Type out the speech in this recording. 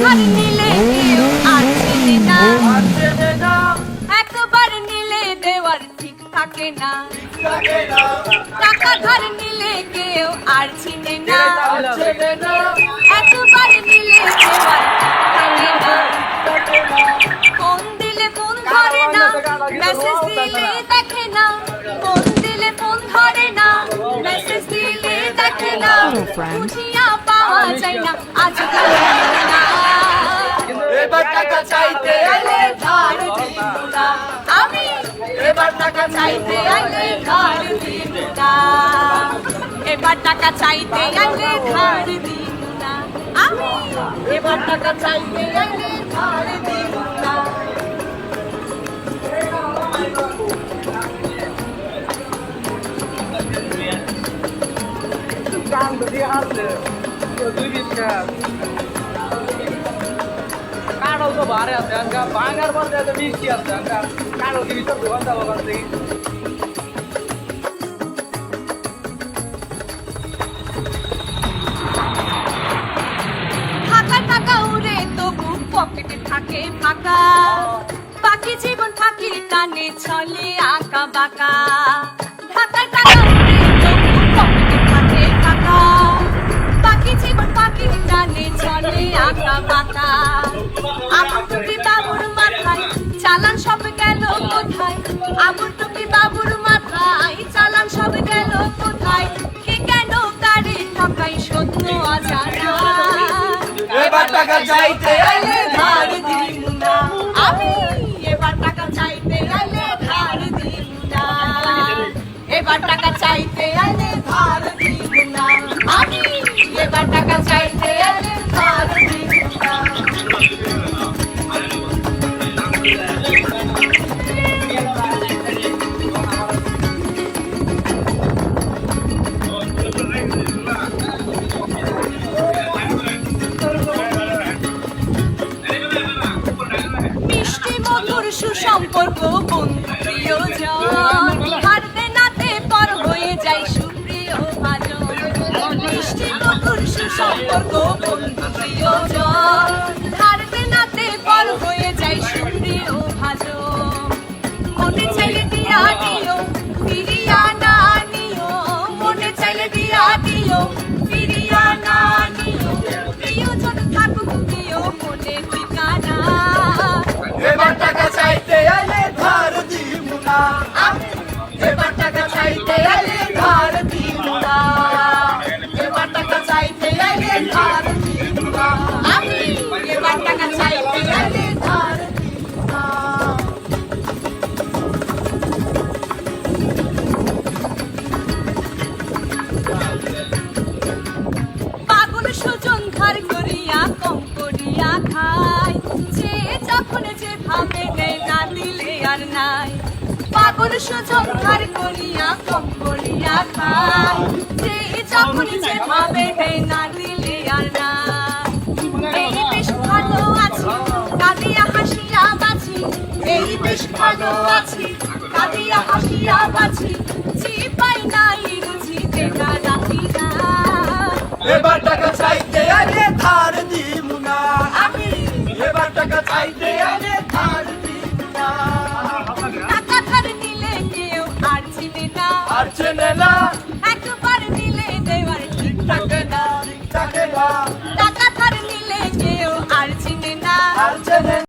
ঘর নিলে কেউ আর চেনে না একবার নিলে দেওয়ার ঠিক থাকে না টাকা ধার নিলে কেউ আর চিনে না। একবার নিলে দেওয়ার থাকে না ফোন দিলে ফোন ধরে না মেসেজ দিলে দেখে না। ফোন দিলে ফোন ধরে না মেসেজ দিলে দেখে না। বুঝিয়া পাওয়া যায় না আজকাল চাইতে আইলে ধার দিব না এবার টাকা চাইতে আইলে ধার দিব না আমি এবার টাকা চাইতে আইলে ধার দিব না আছে আঙ্কা বাঙার বলতে আছে আঙ্কা কারও কি ভিতর দোকান যাব ওখান থেকে ফাঁকা টাকা উড়ে তবু পকেটে থাকে ফাঁকা। বাকি জীবন ফাঁকির টানে চলে আঁকা বাঁকা। ফাঁকা টাকা থাকে বাকি জীবন ফাঁকির টানে চলে আঁকা বাঁকা। আমার টুপি বাবুর মাথায় চালান সব গেল কোথায়? কে কেন কারে ঠকাই সত্য অজানা এবার টাকা চাইতে আইলে ধার দিব না আমি এবার টাকা চাইতে আইলে ধার দিব না এবার টাকা সুসম্পর্ক বন্ধু প্রিয়জন? হারতে নাতে পর হয়ে যায় সুপ্রিয় ভাজন। মিষ্টি মধুর সুসম্পর্ক ধার করিয়া কম করিয়া খায়। যে যখন যে ভাবে নেয় না দিলে আর নাই, পাগল সুজন ধার করিয়া কম করিয়া খায়। যে যখন যে ভাবে নেয় না দিলে আর নাই, এই বেশ ভালো আছি, কাঁদিয়া হাসিয়া বাঁচি। এই বেশ ভালো আছি, কাঁদিয়া হাসিয়া বাঁচি। এবার টাকা আর দিব না। আমি এবার টাকা চাইতে আমি